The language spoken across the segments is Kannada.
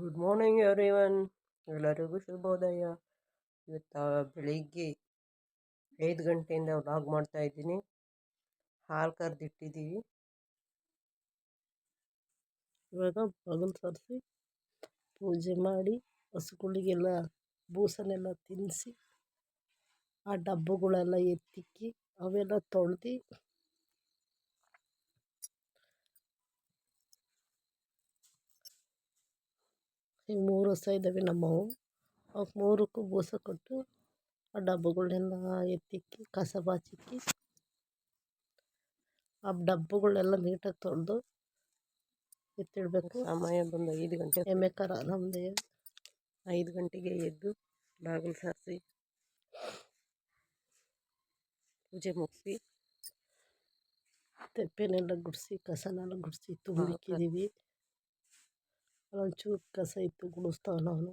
ಗುಡ್ ಮಾರ್ನಿಂಗ್ ಎವ್ರಿವನ್ ಎಲ್ಲರಿಗೂ ಶುಭೋದಯ. ಇವತ್ತು ಬೆಳಿಗ್ಗೆ ಐದು ಗಂಟೆಯಿಂದ ವ್ಲಾಗ್ ಮಾಡ್ತಾ ಇದ್ದೀನಿ. ಹಾಲು ಕರೆದಿಟ್ಟಿದ್ದೀವಿ. ಇವಾಗ ಬಗಲ್ ಸರಿಸಿ ಪೂಜೆ ಮಾಡಿ ಹಸುಗಳಿಗೆಲ್ಲ ಬೂಸನೆಲ್ಲ ತಿನ್ನಿಸಿ, ಆ ಡಬ್ಬಗಳೆಲ್ಲ ಎತ್ತಿಕ್ಕಿ ಅವೆಲ್ಲ ತೊಳೆದು ಈಗ ಮೂರು ವರ್ಷ ಇದ್ದಾವೆ ನಮ್ಮವು ಅವಕ್ಕೆ ಮೂರಕ್ಕೂ ಬೂಸ ಕೊಟ್ಟು ಆ ಡಬ್ಬಗಳನ್ನೆಲ್ಲ ಎತ್ತಿಕ್ಕಿ ಕಸ ಬಾಚಿಕ್ಕಿ ಆ ಡಬ್ಬಗಳೆಲ್ಲ ನೀಟಾಗಿ ತೊಳೆದು ಎತ್ತಿಡಬೇಕು. ಸಮಯ ಬಂದು ಐದು ಗಂಟೆ ಎಮ್ಮೆ ಕರ ನಮ್ಮದೇ ಐದು ಗಂಟೆಗೆ ಎದ್ದು ಬಾಗಿಲು ಸಾರಿಸಿ ಪೂಜೆ ಮುಗಿಸಿ ತೆಪ್ಪೆನೆಲ್ಲ ಗುಡಿಸಿ ಕಸನೆಲ್ಲ ಗುಡಿಸಿ ತುಂಬಿಕ್ಕಿದ್ದೀವಿ. ಅಲ್ಲೊಂಚೂರು ಕಸ ಇತ್ತು ಗುಡಿಸ್ತಾವ ನಾನು.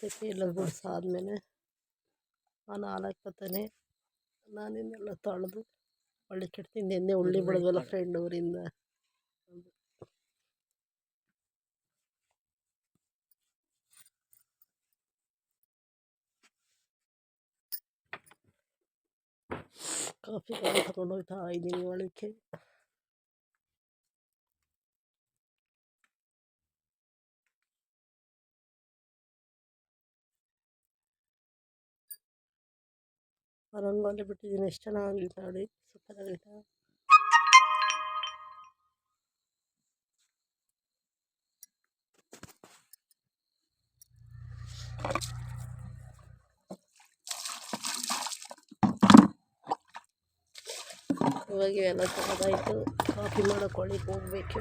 ತೆಪ್ಪೆ ಎಲ್ಲ ಗುಡಿಸಾದ್ಮೇಲೆ ಆ ನಾಲ್ಕು ಪತ್ತನೆ ನಾನಿನ್ನೆಲ್ಲ ತೊಳೆದು ಒಳ್ಳೆ ಕೆಡ್ತೀನಿ ನಿನ್ನೆ ಉಳ್ಳಿ ಬಿಡೋದಲ್ಲ ಫ್ರೆಂಡ್ ಅವರಿಂದ ಕಾಫಿ ತಗೊಂಡೋಗ್ತಾ ಇದ್ದೀನಿ ಒಳಕ್ಕೆ. ರಂಗೋಲಿ ಬಿಟ್ಟಿದ್ದೀನಿ ಎಷ್ಟು ಚೆನ್ನಾಗಿದೆ ನೋಡಿ ಸೂಪರ್ ಆಗೈತೆ ಇವಾಗ ಇವೆಲ್ಲ ತೆಗೆದಾಯ್ತು ಕಾಫಿ ಮಾಡೋಕೆ ಒಳಗೆ ಹೋಗ್ಬೇಕು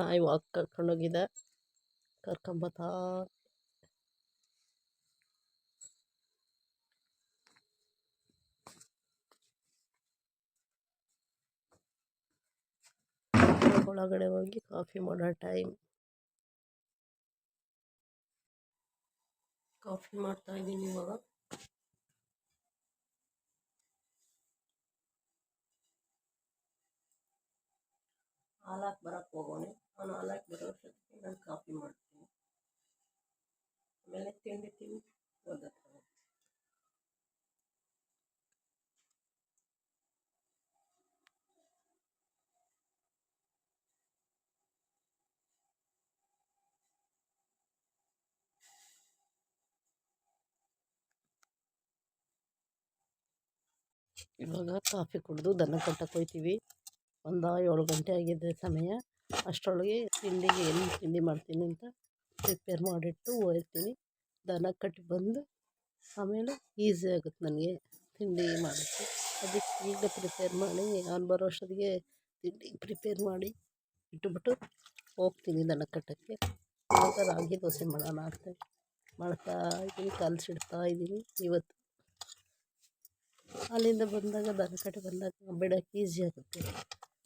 ನಾಯಿ ವಾಕ್ ಕರ್ಕೊಂಡೋಗಿದ್ದೆ ಕರ್ಕೊಂಬತ್ತಾ. ಒಳಗಡೆ ಹೋಗಿ ಕಾಫಿ ಮಾಡೋ ಟೈಮ್. ಕಾಫಿ ಮಾಡ್ತಾ ಇದ್ದೀನಿ ಇವಾಗ. ಹಾಲಾಕ್ ಬರಕ್ಕೆ ಹೋಗೋಣ. ನಾನು ಹಾಲಾಕ್ ಬರೋ ಅಷ್ಟೊತ್ತಿಗೆ ನಾನು ಕಾಫಿ ಮಾಡ್ತೀನಿ. ಆಮೇಲೆ ತಿಂಡಿ ತಿಂದು ಓದಕ್ಕೆ ಇವಾಗ ಕಾಫಿ ಕುಡಿದು ದನ ಕಟ್ಟಕ್ಕೆ ಹೋಗ್ತೀವಿ ಒಂದು ಏಳು ಗಂಟೆ ಆಗಿದೆ ಸಮಯ. ಅಷ್ಟರೊಳಗೆ ತಿಂಡಿಗೆ ಏನು ತಿಂಡಿ ಮಾಡ್ತೀನಿ ಅಂತ ಪ್ರಿಪೇರ್ ಮಾಡಿಟ್ಟು ಹೋಗ್ತೀನಿ ದನ ಕಟ್ಟಿ ಬಂದು ಆಮೇಲೆ ಈಸಿ ಆಗುತ್ತೆ ನನಗೆ ತಿಂಡಿ ಮಾಡೋಕ್ಕೆ. ಅದಕ್ಕೆ ಈಗ ಪ್ರಿಪೇರ್ ಮಾಡಿ ಅವ್ನು ಬರೋ ಅಷ್ಟೊತ್ತಿಗೆ ತಿಂಡಿ ಪ್ರಿಪೇರ್ ಮಾಡಿ ಇಟ್ಟುಬಿಟ್ಟು ಹೋಗ್ತೀನಿ ದನ ಕಟ್ಟೋಕ್ಕೆ. ರಾಗಿ ದೋಸೆ ಮಾಡೋಣ ಅಂತ ಮಾಡ್ತಾ ಇದ್ದೀನಿ, ಕಲಸಿಡ್ತಾ ಇದ್ದೀನಿ ಇವತ್ತು. ಅಲ್ಲಿಂದ ಬಂದಾಗ, ದನ ಕಟ್ಟಿ ಬಂದಾಗ ಬಿಡೋಕ್ಕೆ ಈಸಿ ಆಗುತ್ತೆ.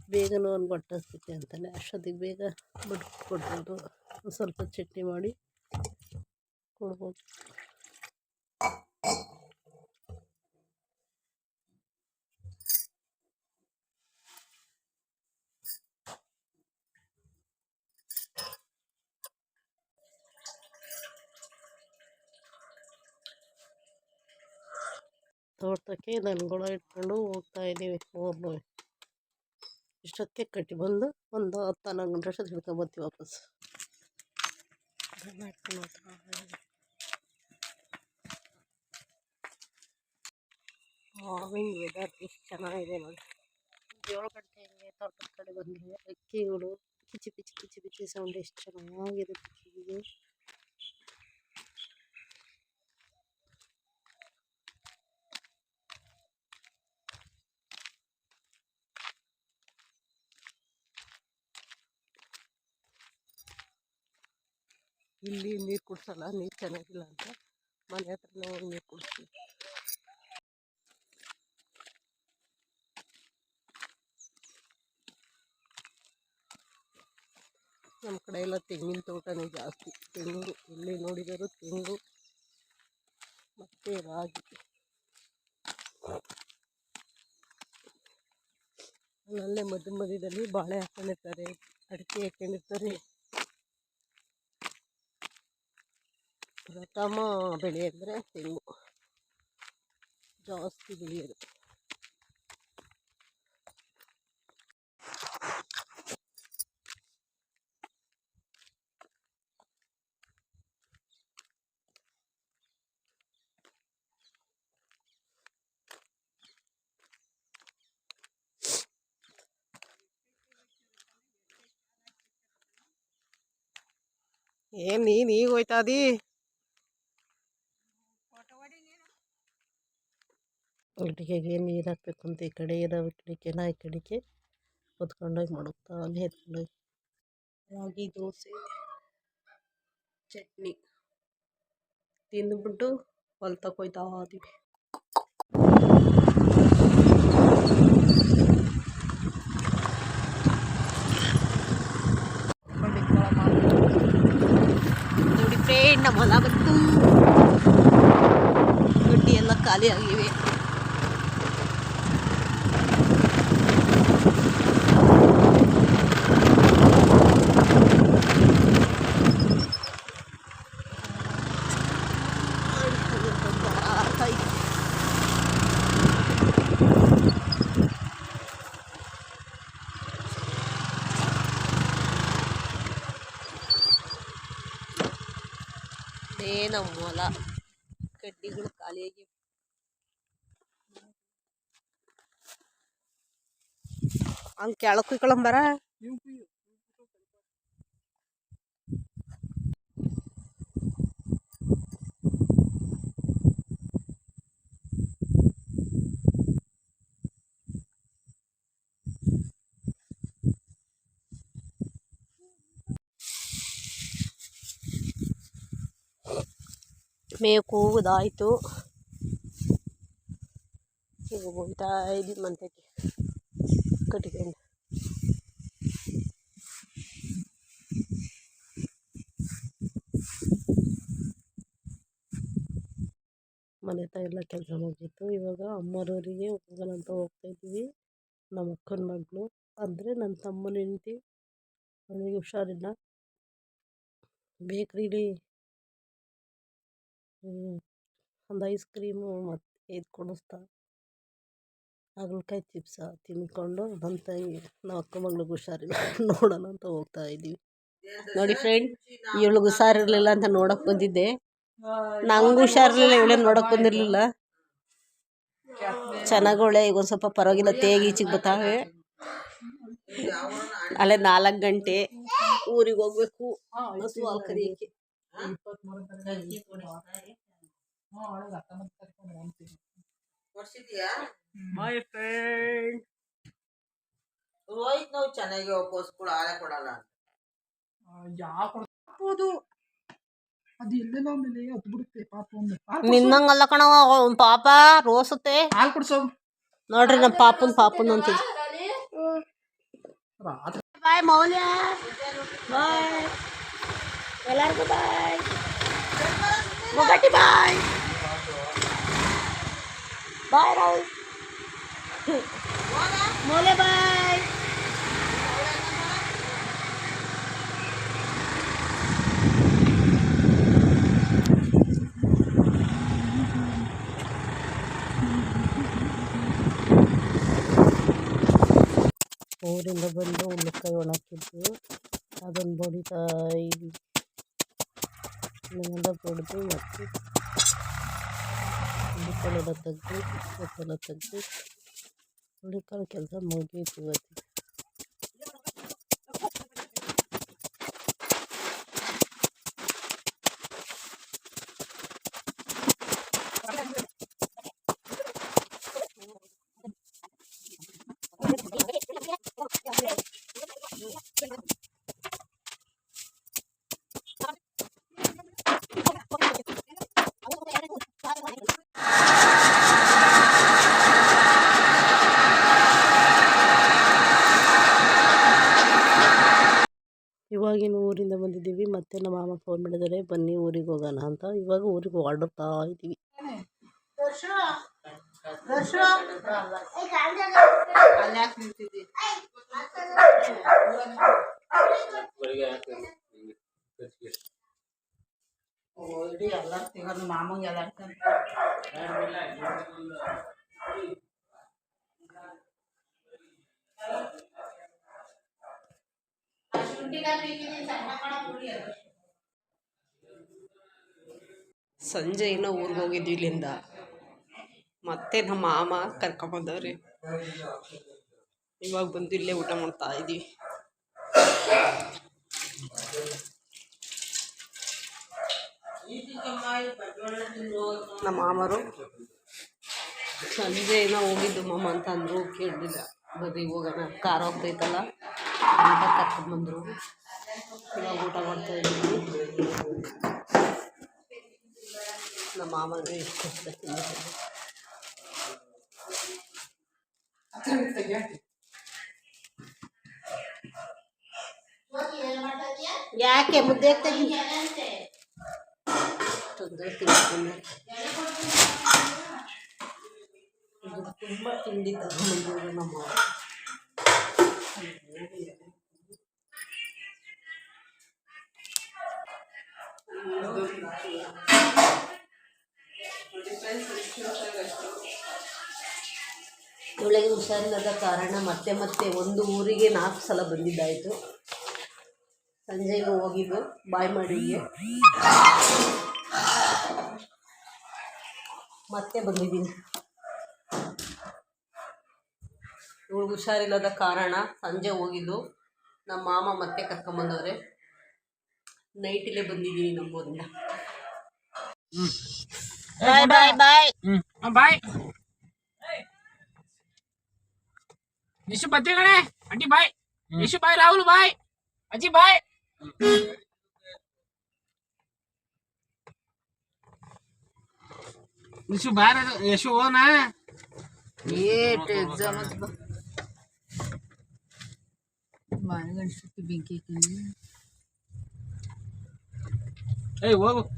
ಬೇಗನೂ ಒಂದು ಹೊಟ್ಟೆ ಹಸ್ತೈತೆ ಅಂತಾನೆ ಅಷ್ಟೊತ್ತಿಗೆ ಬೇಗ ಬಿಟ್ಟು ಕೊಡ್ಬೋದು. ಒಂದು ಸ್ವಲ್ಪ ಚಟ್ನಿ ಮಾಡಿ ಕೊಡ್ಬೋದು. ತೋಟಕ್ಕೆ ದನಗಳ ಇಟ್ಕೊಂಡು ಹೋಗ್ತಾ ಇದ್ದೀವಿ. ಮೂರನ್ನೂ ಇಷ್ಟೊತ್ತಿಗೆ ಕಟ್ಟಿ ಬಂದು ಒಂದು ಹತ್ತು ಹನ್ನೊಂದು ಗಂಟೆ ಅಷ್ಟೊತ್ತಿಗೆ ಹಿಡ್ಕೊಂಬರ್ತೀವಿ ವಾಪಸ್ ದನ ಇಟ್ಕೊಂಡು ಹೋಗ್ತಾ ಇದ್ದೀವಿ. ಮಾರ್ನಿಂಗ್ ವೆದರ್ ಎಷ್ಟು ಚೆನ್ನಾಗಿದೆ ನೋಡಿ ಏಳು ಗಂಟೆ ಹಿಂಗೆ ತೋಟದ ಕಡೆ ಬಂದರೆ ಅಕ್ಕಿಗಳು ಕಿಚಿ ಪಿಚಿ ಕಿಚಿ ಪಿಚಿ ಸೌಂಡ್ ಎಷ್ಟು ಚೆನ್ನಾಗಿದೆ ಇಲ್ಲಿ ನೀರು ಕುಡ್ಸಲ್ಲ, ನೀರು ಚೆನ್ನಾಗಿಲ್ಲ ಅಂತ ಮನೆ ಹತ್ರನೇ ಹೋಗಿ ನೀರು ಕುಡಿಸ್ತೀವಿ. ನಮ್ಮ ಕಡೆ ಎಲ್ಲ ತೆಂಗಿನ ತೋಟನೇ ಜಾಸ್ತಿ. ತೆಂಗು, ಎಲ್ಲಿ ನೋಡಿದರೂ ತೆಂಗು, ಮತ್ತು ರಾಗಿ. ಅಲ್ಲೇ ಮಧ್ಯ ಮಧ್ಯದಲ್ಲಿ ಬಾಳೆ ಹಾಕೊಂಡಿರ್ತಾರೆ, ಅಡಿಕೆ ಹಾಕೊಂಡಿರ್ತಾರೆ. ಪ್ರಥಮ ಬೆಳೆ ಅಂದರೆ ತೆಂಗು. ಜಾಸ್ತಿ ಬೆಳೆಯೋದು. ಏನು ನೀನು ಈಗ ಹೋಯ್ತಾ ಅದಿ? ಅಡುಗೆಗೆ ನೀರು ಹಾಕ್ಬೇಕು ಅಂತ ಈ ಕಡೆ ಇರೋ ಕಡೆಗೆನ ಈ ಕಡೆಗೆ ಹೊತ್ಕೊಂಡೋಗಿ ಮಡಗ್ತಾ ಅಲ್ಲಿ ಎತ್ಕೊಂಡೋಗಿ ರಾಗಿ, ದೋಸೆ, ಚಟ್ನಿ. ತಿಂದುಬಿಟ್ಟು ಹೊಲ್ ತಕೊಯ್ತಾ ಇದೀವಿ. ನೋಡಿ ಫ್ರೆಂಡ್ ನಮ್ಮ ಹೊಲ ಬಂತು. ಎಲ್ಲ ಖಾಲಿ ಆಗಿವೆ. ಇದೇ ನಮ್ಮ ಹೊಲ ಗಡ್ಡಿಗಳು ಖಾಲಿಯಾಗಿ ಅಲ್ಲಿ ಕೆಳಗೆ ಕುಯ್ಕೊಳಂಬರ? ಮೇವು ಕೂಗುದಾಯಿತು ಈಗ ಹೋಗ್ತಾ ಇದ್ದೀವಿ ಮಂತಕ್ಕೆ ಕಟ್ಕೊಂಡು ಮನೆ ಹತ್ರ ಎಲ್ಲ ಕೆಲಸ ಮುಗಿತು. ಇವಾಗ ಅಮ್ಮರವರಿಗೆ ಹೋಗಲ್ಲ ಅಂತ ಹೋಗ್ತಾ ಇದ್ದೀವಿ. ನಮ್ಮ ಅಕ್ಕನ ಮಗಳು. ಅಂದರೆ ನನ್ನ ತಮ್ಮನ ಹೆಂಡ್ತಿ. ಅವನಿಗೆ ಹುಷಾರಿಲ್ಲ. ಬೇಕ್ರಿಲಿ ಒಂದು ಐಸ್ ಕ್ರೀಮು ಮತ್ತು ಇದು ಕೊಡಿಸ್ತಾ. ಹಾಗಲಕಾಯಿ ಚಿಪ್ಸ ತಿಂದ್ಕೊಂಡು ನಮ್ಮ ತಂಗಿ ನಮ್ಮ ಅಕ್ಕ ಮಗ್ಳಿಗೆ ಹುಷಾರಿಲ್ಲ. ನೋಡೋಣ ಅಂತ ಹೋಗ್ತಾ ಇದ್ದೀವಿ. ನೋಡಿ ಫ್ರೆಂಡ್ ಇವಳಿಗೆ ಹುಷಾರಿರಲಿಲ್ಲ ಅಂತ ನೋಡಕ್ಕೆ ಬಂದಿದ್ದೆ. ನಂಗೆ ಹುಷಾರಿರ್ಲಿಲ್ಲ ಇವಳೇ ನೋಡಕ್ಕೆ ಬಂದಿರಲಿಲ್ಲ. ಚೆನ್ನಾಗೊಳ್ಳೆ ಈಗ ಒಂದು ಸ್ವಲ್ಪ ಪರವಾಗಿಲ್ಲ, ತೇಗಿ ಬರ್ತಾವೆ ಅಲ್ಲೇ ನಾಲ್ಕು ಗಂಟೆ ಊರಿಗೆ ಹೋಗ್ಬೇಕು. ಹಾಲು ಕರಿಯಕ್ಕೆ. ಫ್ರೆಂಡ್ ರೋಹಿತ್ ನಾವು ಚೆನ್ನಾಗಿ ಒಪ್ಪಿಸ್ಕೊಡು ಹಾಳೆ ಕೊಡಲ್ಲ ಹಾಕ್ಬೋದು. ಅದು ಎಲ್ಲೆಲ್ಲ ಮೇಲೆ ಅದು ಬಿಡುತ್ತೆ ಪಾಪ ಒಂದು ನಿನ್ನಂಗಲ್ಲ ಕಣವ ಅವ್ನ್ ಪಾಪ ರೋಸುತ್ತೆ. ಹಾಲು ಕುಡ್ಸೋ. ನೋಡ್ರಿ ನಮ್ಮ ಪಾಪನ್ ಪಾಪನ್ ಅಂತ ರಾತ್ರಿ ಬಾಯ್ ಮೌಲ್ಯ. ಬಾಯ್ ಎಲ್ಲರಿಗೂ ಬಾಯ್ ಮುಗಟಿ ಬಾಯ್ ಬಾಯ್ ರಾಹುಲ್ ಮೌಲ್ಯ ಬಾಯ್ ಊರಿಂದ ಬಂದು ಹುಲ್ಲುಕಾಯಿ ಒಣಗಿದ್ದು ಅದನ್ನು ಬಡಿತಾ ಅದನ್ನೆಲ್ಲ ಬಡಿದು ಮತ್ತು ಹುಳ್ಳಿಕಾಳೆಲ್ಲ ತೆಗೆದು ಹುಳ್ಳಿಕಾಳು ಕೆಲಸ ಮುಗೀತು ಇವತ್ತು ಇವಾಗಿನ ಊರಿಂದ ಬಂದಿದ್ದೀವಿ. ಮತ್ತೆ ನಮ್ಮ ಮಾಮ ಫೋನ್ ಮಾಡಿದರೆ, ಬನ್ನಿ ಊರಿಗೆ ಹೋಗೋಣ ಅಂತ. ಇವಾಗ ಊರಿಗೆ ಹೊರಡ್ತಾ ಇದ್ದೀವಿ. ಮಾಮಂಗೆ ಎಲ್ಲ ಸಂಜೆ ಇನ್ನೂ ಊರಿಗೆ ಹೋಗಿದ್ವಿ ಇಲ್ಲಿಂದ. ಮತ್ತೆ ನಮ್ಮ ಮಾಮ ಕರ್ಕೊಂಬಂದವ್ರಿ ಇವಾಗ ಬಂದು ಇಲ್ಲೇ ಊಟ ಮಾಡ್ತಾ ಇದ್ದೀವಿ ನಮ್ಮ ಮಾಮರು. ಸಂಜೆ ಏನೋ ಹೋಗಿದ್ದು ಮಾಮ ಅಂತ ಅಂದರು ಕೇಳಲಿಲ್ಲ ಬರೀ ಹೋಗೋಣ ಕಾರ್ ಹೋಗ್ತೈತಲ್ಲ. ಅಂತ ಕರ್ಕೊಂಬಂದರು ಇವಾಗ ಊಟ ಮಾಡ್ತಾ ಇದ್ದೀವಿ ನಮ್ಮ ಮಾಮಗೆ ಇಷ್ಟ ಇಷ್ಟ ತಿನ್ನೋದು. ಯಾಕೆ ಮುದ್ದೆ ತೆಗಿ ತೊಂದರೆ ತಿಂತೀನಿ ಇದು ತುಂಬ ತಿಂಡಿ ತಗೊಂಡ್ಬಂದಿದ್ರು ನಮ್ಮ ಇವಳಿಗೆ ಹುಷಾರಿಲ್ಲದ ಕಾರಣ ಮತ್ತೆ ಮತ್ತೆ ಒಂದು ಊರಿಗೆ ನಾಲ್ಕು ಸಲ ಬಂದಿದ್ದಾಯಿತು. ಸಂಜೆಗೂ ಹೋಗಿದ್ದು ಬಾಯ್ ಮಾಡಿಗೆ ಮತ್ತೆ ಬಂದಿದ್ದೀನಿ. ಇವಳಿಗೆ ಹುಷಾರಿಲ್ಲದ ಕಾರಣ ಸಂಜೆ ಹೋಗಿದ್ದು. ನಮ್ಮ ಮಾಮ ಮತ್ತೆ ಕರ್ಕೊಂಬಂದವ್ರೆ. ನೈಟಿಲ್ಲೇ ಬಂದಿದ್ದೀನಿ ನಮ್ಮೂರಿಂದ. ಬಾಯ್ ಬಾಯ್ ಬಾಯ್ ಬಾಯ್ ನಿಶು ಬತ್ತೆ ಕಣೆ. ಅಡ್ಡಿ bye Nishu bye Rahul bye Aji bye Nishu bye Yashu ಹೋನ ಏಟ್ ಎಕ್ಸಾಮ್ É hey, Wago.